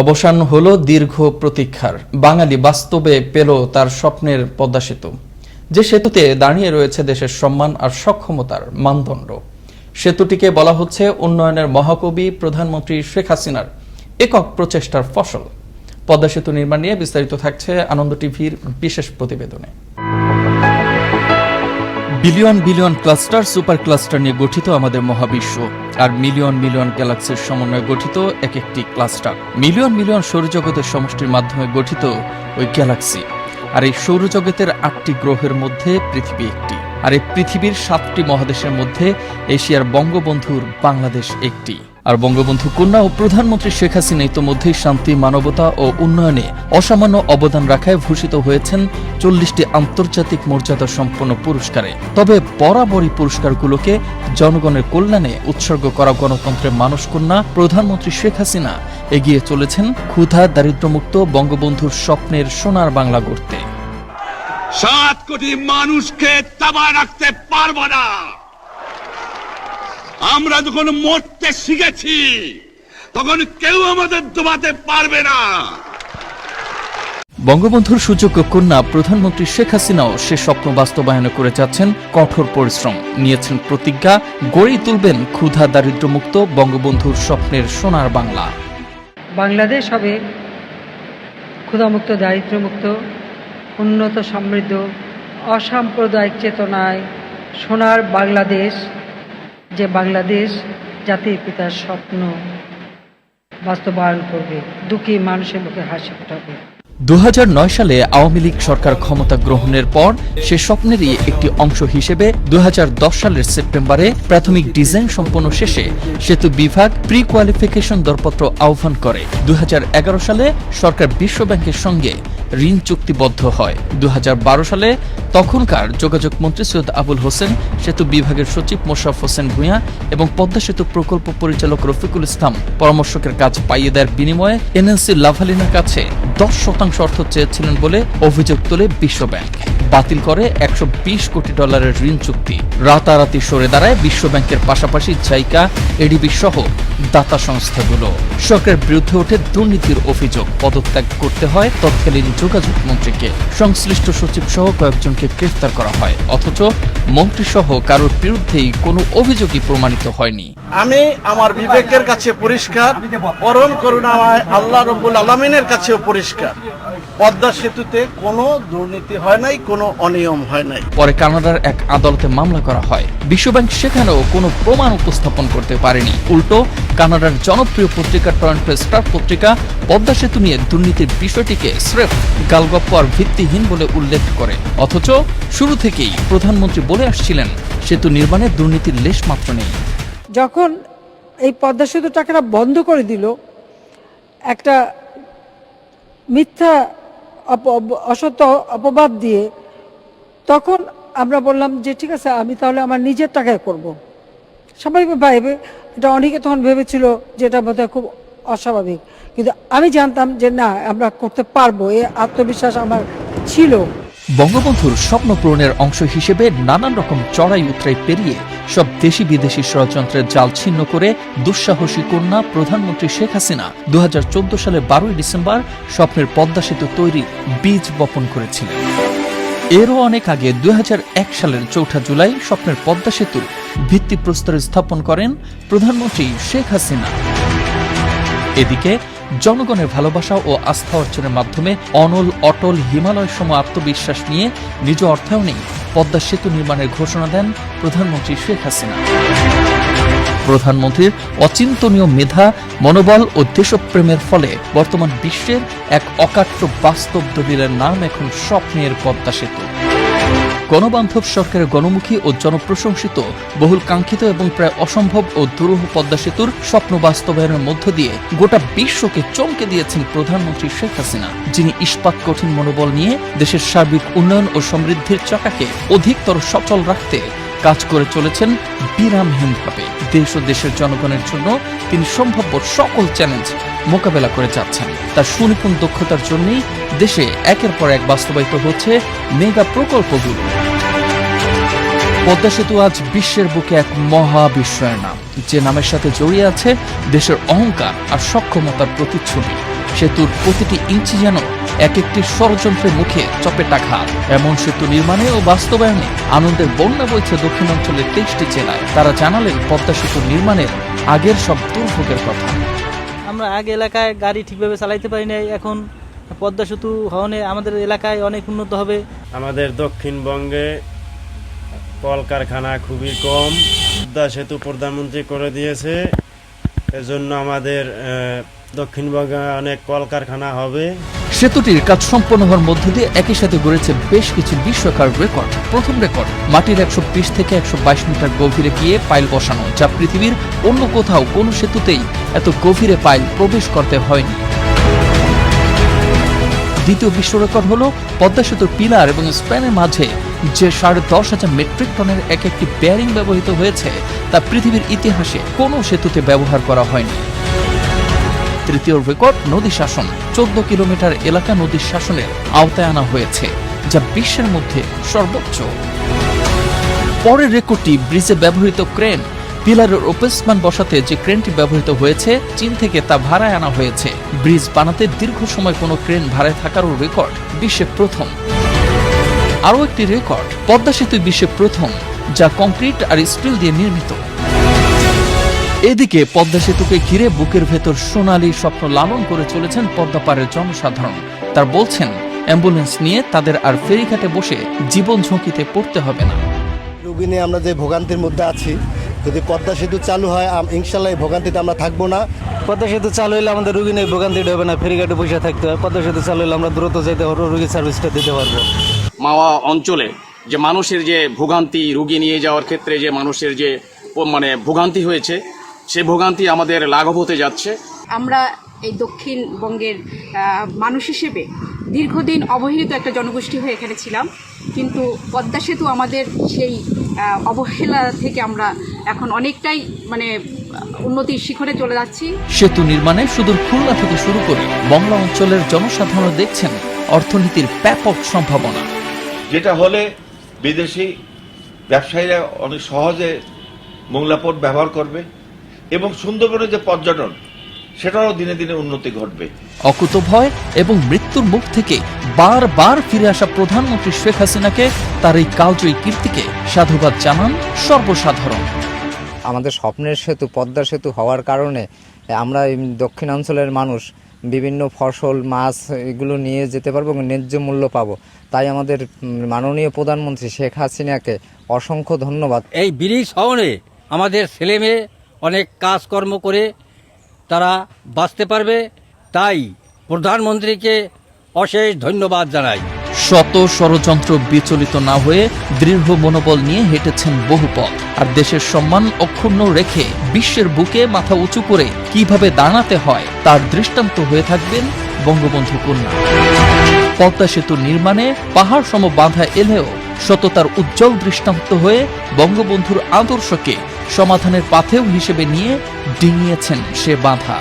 অবসান হলো দীর্ঘ প্রতীক্ষার। বাঙালি বাস্তবে পেল তার স্বপ্নের পদ্মা সেতু। যে সেতুতে দাঁড়িয়ে রয়েছে দেশের সম্মান আর সক্ষমতার মানদণ্ড। সেতুটিকে বলা হচ্ছে উন্নয়নের মহাকবি প্রধানমন্ত্রী শেখ হাসিনার একক প্রচেষ্টার ফসল। পদ্মা সেতু নির্মাণ নিয়ে বিস্তারিত থাকছে আনন্দ টিভির বিশেষ প্রতিবেদনে। Billion billion cluster, super cluster নিয়ে গঠিত আমাদের মহাবিশ্ব। আর মিলিয়ন মিলিয়ন গ্যালাক্সির সমন্বয়ে গঠিত এক একটি ক্লাস্টার। মিলিয়ন মিলিয়ন সৌরজগতের সমষ্টির মাধ্যমে গঠিত ওই গ্যালাক্সি। আর এই সৌরজগতের আটটি গ্রহের মধ্যে পৃথিবী একটি। আর এই পৃথিবীর সাতটি মহাদেশের মধ্যে এশিয়ার বঙ্গবন্ধুর বাংলাদেশ একটি। আর বঙ্গবন্ধু কন্যা ও প্রধানমন্ত্রী শেখ হাসিনা ইতোমধ্যেই শান্তি, মানবতা ও উন্নয়নে অসামান্য অবদান রাখায় ভূষিত হয়েছেন চল্লিশটি আন্তর্জাতিক মর্যাদা সম্পন্ন পুরস্কারে। তবে বরাবরই পুরস্কারগুলোকে জনগণের কল্যাণে উৎসর্গ করা গণতন্ত্রের মানস কন্যা প্রধানমন্ত্রী শেখ হাসিনা এগিয়ে চলেছেন ক্ষুধা, দারিদ্র্যমুক্ত বঙ্গবন্ধুর স্বপ্নের সোনার বাংলা গড়তে। সাত কোটি মানুষকে তাবা রাখতে পারব না। আমরা যখন মরতে শিখেছি তখন কেউ আমাদের দবাতে পারবে না। বঙ্গবন্ধুর সুযোগ্য কন্যা প্রধানমন্ত্রী শেখ হাসিনাও সে স্বপ্ন বাস্তবায়ন করে যাচ্ছেন কঠোর পরিশ্রম। নিয়েছেন প্রতিজ্ঞা গড়েই তুলবেন ক্ষুধা দারিদ্র্যমুক্ত বঙ্গবন্ধুর স্বপ্নের সোনার বাংলা। বাংলাদেশ হবে ক্ষুধামুক্ত দারিদ্র্যমুক্ত উন্নত সমৃদ্ধ অসাম্প্রদায়িক চেতনায় সোনার বাংলাদেশ। যে বাংলাদেশ জাতির পিতার স্বপ্ন বাস্তবায়ন করবে, দুঃখী মানুষের মুখে হাসি ফোটাবে। দু সালে আওয়ামী লীগ সরকার ক্ষমতা গ্রহণের পর সে স্বপ্নেরই একটি অংশ হিসেবে দু হাজার দশ সালের সেপ্টেম্বরে প্রাথমিক ডিজাইন সম্পন্ন শেষে সেতু বিভাগ প্রি কোয়ালিফিকেশন দরপত্র আহ্বান করে। দু হাজার এগারো সালে সরকার বিশ্ব ব্যাংকের সঙ্গে ঋণ চুক্তিবদ্ধ হয়। দু হাজার বারো সালে তখনকার যোগাযোগ মন্ত্রী সৈয়দ আবুল হোসেন, সেতু বিভাগের সচিব মোশাফ হোসেন ভূঁইয়া এবং পদ্মা সেতু প্রকল্প পরিচালক রফিকুল ইসলাম পরামর্শকের কাজ পাইয়ে দেওয়ার বিনিময়ে এনএনসি লাভালিনার কাছে দশ শতাংশ অর্থ চেয়েছিলেন বলে অভিযোগ তোলে বিশ্ব ব্যাংক। বাতিল করে একশো বিশ কোটি ডলারের ঋণ চুক্তি। রাতারাতি সরে দাঁড়ায় বিশ্ব ব্যাংকের পাশাপাশি জাইকা, এডিবি সহ দাতা সংস্থাগুলো। সরকারের বিরুদ্ধে ওঠে দুর্নীতির অভিযোগ। পদত্যাগ করতে হয় তৎকালীন যোগাযোগ মন্ত্রীকে সংশ্লিষ্ট সচিব সহ কয়েকজনকে গ্রেফতার করা হয়। অথচ মন্ত্রী সহ কারোর বিরুদ্ধেই কোনো অভিযোগই প্রমাণিত হয়নি। আমি আমার বিবেকের কাছে পরিষ্কার, পরম করুণাময় আল্লাহ রবুল আলমিনের কাছেও পরিষ্কার। পদ্মা সেতুতে কোনো দুর্নীতি হয় নাই কোনো অনিয়ম হয় নাই। পরে কানাডার এক আদালতে মামলা করা হয়। বিশ্বব্যাংক সেখানেও কোনো প্রমাণ উপস্থাপন করতে পারেনি। উল্টো কানাডার জনপ্রিয় পত্রিকা টরন্টো স্টার পত্রিকা পদ্মা সেতু নিয়ে দুর্নীতির বিষয়টিকে স্রেফ গালগপ্প আর ভিত্তিহীন বলে উল্লেখ করে। অথচ শুরু থেকেই প্রধানমন্ত্রী বলে আসছিলেন সেতু নির্মাণে দুর্নীতির লেশ মাত্র নেই। যখন এই পদ্মা সেতু টাকাটা বন্ধ করে দিল একটা মিথ্যা অসত্য অপবাদ দিয়ে তখন আমরা বললাম যে, ঠিক আছে, আমি তাহলে আমার নিজের টাকায় করব। ভাইবে এটা অনেকে তখন ভেবেছিল যে এটা বোধহয় খুব অস্বাভাবিক। কিন্তু আমি জানতাম যে, না, আমরা করতে পারব। এ আত্মবিশ্বাস আমার ছিল। বঙ্গবন্ধুর স্বপ্ন পূরণের অংশ হিসেবে নানান রকম চড়াই উতরাই পেরিয়ে সব দেশি বিদেশি ষড়যন্ত্রের জাল ছিন্ন করে দুঃসাহসী কন্যা প্রধানমন্ত্রী শেখ হাসিনা দু সালের বারোই ডিসেম্বর স্বপ্নের পদ্মা সেতু তৈরি বীজ বপন করেছিলেন। এরও অনেক আগে দু হাজার এক সালের চৌঠা জুলাই স্বপ্নের পদ্মা সেতুর ভিত্তিপ্রস্তর স্থাপন করেন প্রধানমন্ত্রী শেখ হাসিনা। এদিকে জনগণের ভালোবাসা ও আস্থা অর্জনের মাধ্যমে অনল, অটল হিমালয় সম আত্মবিশ্বাস নিয়ে নিজ অর্থায়নেই পদ্মা সেতু নির্মাণের ঘোষণা দেন প্রধানমন্ত্রী শেখ হাসিনা। প্রধানমন্ত্রীর অচিন্তনীয় মেধা, মনোবল ও দেশপ্রেমের ফলে বর্তমান বিশ্বের এক অকাট্য বাস্তব দলিলের নাম এখন স্বপ্নের পদ্মা সেতু। গণবান্ধব সরকারের গণমুখী ও জনপ্রশংসিত, বহুল কাঙ্ক্ষিত এবং প্রায় অসম্ভব ও দুরূহ পদ্মা সেতুর স্বপ্ন বাস্তবায়নের মধ্য দিয়ে গোটা বিশ্বকে চমকে দিয়েছেন প্রধানমন্ত্রী শেখ হাসিনা, যিনি ইস্পাত কঠিন মনোবল নিয়ে দেশের সার্বিক উন্নয়ন ও সমৃদ্ধির চাকাকে অধিকতর সচল রাখতে কাজ করে চলেছেন বিরামহীনভাবে। দেশ ও দেশের জনগণের জন্য তিনি সম্ভাব্য সকল চ্যালেঞ্জ মোকাবেলা করে যাচ্ছেন। তার সুনিপুণ দক্ষতার জন্যই দেশে একের পর এক বাস্তবায়িত হচ্ছে মেগা প্রকল্পগুলো। পদ্মা সেতু আজ বিশ্বের বুকে এক মহাবিস্ময়ের নাম। যে নামের সাথে জড়িয়ে আছে দেশের অহংকার আর সক্ষমতার প্রতিচ্ছবি। সেতুর প্রতিটি ইঞ্চি যেন এক একটি ষড়যন্ত্রের মুখে চপেটাঘাত এমন সেতু নির্মাণে ও বাস্তবায়নে আনন্দের বন্যা বইছে দক্ষিণাঞ্চলের তেইশটি জেলায়। তারা জানালেন, পদ্মা সেতু নির্মাণের আগের সব দুর্ভোগের কথা। আমরা আগে এলাকায় গাড়ি ঠিকভাবে চালাইতে পারি নাই, এখন পদ্মা সেতু হওয়ানে আমাদের এলাকায় অনেক উন্নত হবে। আমাদের দক্ষিণবঙ্গে কলকারখানা খুবই কম, পদ্মা সেতু প্রধানমন্ত্রী করে দিয়েছে, এজন্য আমাদের দক্ষিণবঙ্গে অনেক কলকারখানা হবে। সেতুটির কাজ সম্পন্ন হওয়ার মধ্য দিয়ে একই সাথে গড়েছে বেশ কিছু বিশ্বকার রেকর্ড। প্রথম রেকর্ড, মাটির একশো বিশ থেকে একশো বাইশ মিটার গভীরে গিয়ে পাইল বসানো, যা পৃথিবীর অন্য কোথাও কোনো সেতুতেই এত গভীরে পাইল প্রবেশ করতে হয়নি। দ্বিতীয় বিশ্ব রেকর্ড হল পদ্মা সেতুর পিলার এবং স্প্যানের মাঝে যে সাড়ে দশ হাজার মেট্রিক টনের এক একটি বেয়ারিং ব্যবহৃত হয়েছে, তা পৃথিবীর ইতিহাসে কোনো সেতুতে ব্যবহার করা হয়নি। তৃতীয় রেকর্ড নদী শাসন। চোদ্দ কিলোমিটার এলাকা নদী শাসনের আওতায় আনা হয়েছে, যা বিশ্বের মধ্যে সর্বোচ্চ। পরের রেকর্ডটি ব্রিজে ব্যবহৃত ক্রেন। পিলারের ওপেসমান বসাতে যে ক্রেনটি ব্যবহৃত হয়েছে, চীন থেকে তা ভাড়ায় আনা হয়েছে। ব্রিজ বানাতে দীর্ঘ সময় কোনো ক্রেন ভাড়ায় থাকারও রেকর্ড বিশ্বে প্রথম। আরও একটি রেকর্ড, পদ্মা সেতু বিশ্বে প্রথম, যা কংক্রিট আর স্টিল দিয়ে নির্মিত। এদিকে পদ্মা সেতুকে ঘিরে বুকের ভেতর সোনালী স্বপ্ন লালন করে চলেছেন পদ্মাপাড়ের জনসাধারণ। তার বলছেন অ্যাম্বুলেন্স নিয়ে তাদের আর ফেরিঘাটে বসে জীবন ঝুঁকিতে পড়তে হবে না। রুগী নিয়ে আমরা যে ভোগান্তির মধ্যে আছি যদি পদ্মা সেতু চালু হয় ইনশাল্লাহ এই ভোগান্তিতে আমরা থাকব না। পদ্মা সেতু চালু হলে আমাদের রুগী নেই ভোগান্তিটা হবে না ফেরিঘাটে বসে থাকতে হয় পদ্মা সেতু চালু হলে আমরা দ্রুত যেতে পারব রুগীর সার্ভিসটা দিতে পারব। মাওয়া অঞ্চলে যে মানুষের যে ভোগান্তি রুগী নিয়ে যাওয়ার ক্ষেত্রে যে মানুষের যে মানে ভোগান্তি হয়েছে সেই ভোগান্তি আমাদের লাঘব হতে যাচ্ছে। আমরা এই দক্ষিণবঙ্গের মানুষ হিসেবে দীর্ঘদিন অবহেলিত একটা জনগোষ্ঠী হয়ে এখানে ছিলাম। কিন্তু পদ্মা সেতু আমাদের সেই অবহেলা থেকে আমরা এখন অনেকটাই মানে উন্নতির শিখরে চলে যাচ্ছি। সেতু নির্মাণে সুদূর খুলনা থেকে শুরু করে বংলা অঞ্চলের জনসাধারণ দেখছেন অর্থনীতির ব্যাপক সম্ভাবনা। যেটা হলে বিদেশি ব্যবসায়ীরা অনেক সহজে মোংলা পোর্ট ব্যবহার করবে। এবং সুন্দরবনের যে পর্যটন সেটারও দিনে দিনে উন্নতি ঘটবে। অকুতভয় এবং মৃত্যুর মুখ থেকে বারবার ফিরে আসা প্রধানমন্ত্রী শেখ হাসিনাকে তার এই কালজয়ী কীর্তিকে সাধুবাদ জানান সর্বসাধারণ। আমাদের স্বপ্নের সেতু পদ্মা সেতু হওয়ার কারণে আমরা এই দক্ষিণাঞ্চলের মানুষ বিভিন্ন ফসল মাছ এগুলো নিয়ে যেতে পারব এবং ন্যায্য মূল্য পাবো। তাই আমাদের মাননীয় প্রধানমন্ত্রী শেখ হাসিনাকে অসংখ্য ধন্যবাদ। এই ব্রিজ হওয়ানে আমাদের ছেলে মেয়ে অনেক কাজকর্ম করে তারা বাঁচতে পারবে। তাই প্রধানমন্ত্রীকে অশেষ ধন্যবাদ জানাই। শত ষড়যন্ত্র বিচলিত না হয়ে দৃঢ় মনোবল নিয়ে হেঁটেছেন বহু পথ। আর দেশের সম্মান অক্ষুণ্ণ রেখে বিশ্বের বুকে মাথা উঁচু করে কীভাবে দাঁড়াতে হয় তার দৃষ্টান্ত হয়ে থাকবেন বঙ্গবন্ধু কন্যা। পদ্মা সেতু নির্মাণে পাহাড় সম বাধা এলেও সততার উজ্জ্বল দৃষ্টান্ত হয়ে বঙ্গবন্ধুর আদর্শকে সমাধানের পাথেও হিসেবে নিয়ে ডিঙিয়েছেন সে বাধা।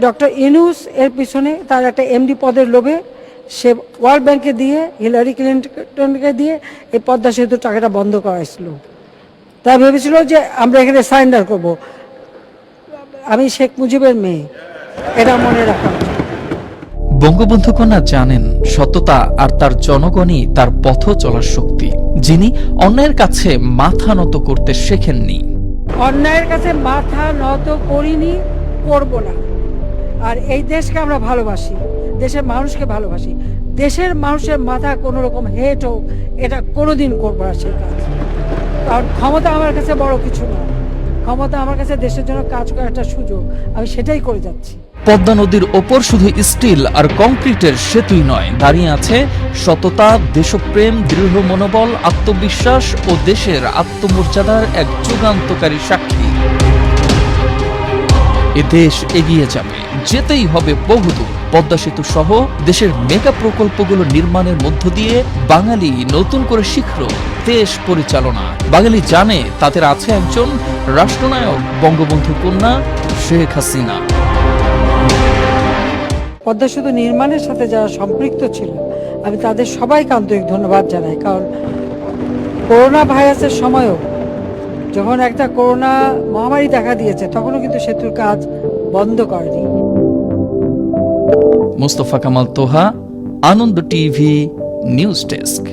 ডক্টর ইনুস এর পিছনে তার একটা এমডি পদের লোভে সে ওয়ার্ল্ড ব্যাংকে দিয়ে হিলারি ক্লিন্টনকে দিয়ে এই পদ্মা সেতুর টাকাটা বন্ধ করাইছিল তাই ভেবেছিল যে আমরা এখানে সারেন্ডার করব। আমি শেখ মুজিবের মেয়ে। এটা মনে রাখা। বঙ্গবন্ধু কন্যা জানেন সততা আর তার জনগণই তার পথ চলার শক্তি। যিনি অন্যায়ের কাছে মাথা নত করতে শেখেননি। অন্যায়ের কাছে মাথা নত করিনি, করব না। আর এই দেশকে আমরা ভালোবাসি, দেশের মানুষকে ভালোবাসি। দেশের মানুষের মাথা কোনো রকম হেট হোক, এটা কোনোদিন করব না সেই কাজ। কারণ ক্ষমতা আমার কাছে বড় কিছু না। ক্ষমতা আমার কাছে দেশের জন্য কাজ করার একটা সুযোগ। আমি সেটাই করে যাচ্ছি। পদ্মা নদীর ওপর শুধু স্টিল আর কংক্রিটের সেতুই নয়, দাঁড়িয়ে আছে সততা, দেশপ্রেম, দৃঢ় মনোবল, আত্মবিশ্বাস ও দেশের আত্মমর্যাদার এক যুগান্তকারী সাক্ষী। এ দেশ এগিয়ে যাবে, যেতেই হবে বহুদূর। পদ্মা সেতু সহ দেশের মেগা প্রকল্পগুলো নির্মাণের মধ্য দিয়ে বাঙালি নতুন করে শিখল দেশ পরিচালনা। বাঙালি জানে তাদের আছে একজন রাষ্ট্রনায়ক, বঙ্গবন্ধু কন্যা শেখ হাসিনা। পদ্মা সেতু নির্মাণের সাথে যারা সম্পৃক্ত ছিল, আমি তাদের সবাইকে আন্তরিক ধন্যবাদ জানাই। কারণ করোনা ভাইরাসের সময়ও যখন একটা করোনা মহামারী দেখা দিয়েছে, তখনও কিন্তু সেতুর কাজ বন্ধ করেনি। Mostafa Kamal Toha, Ananda TV, news desk.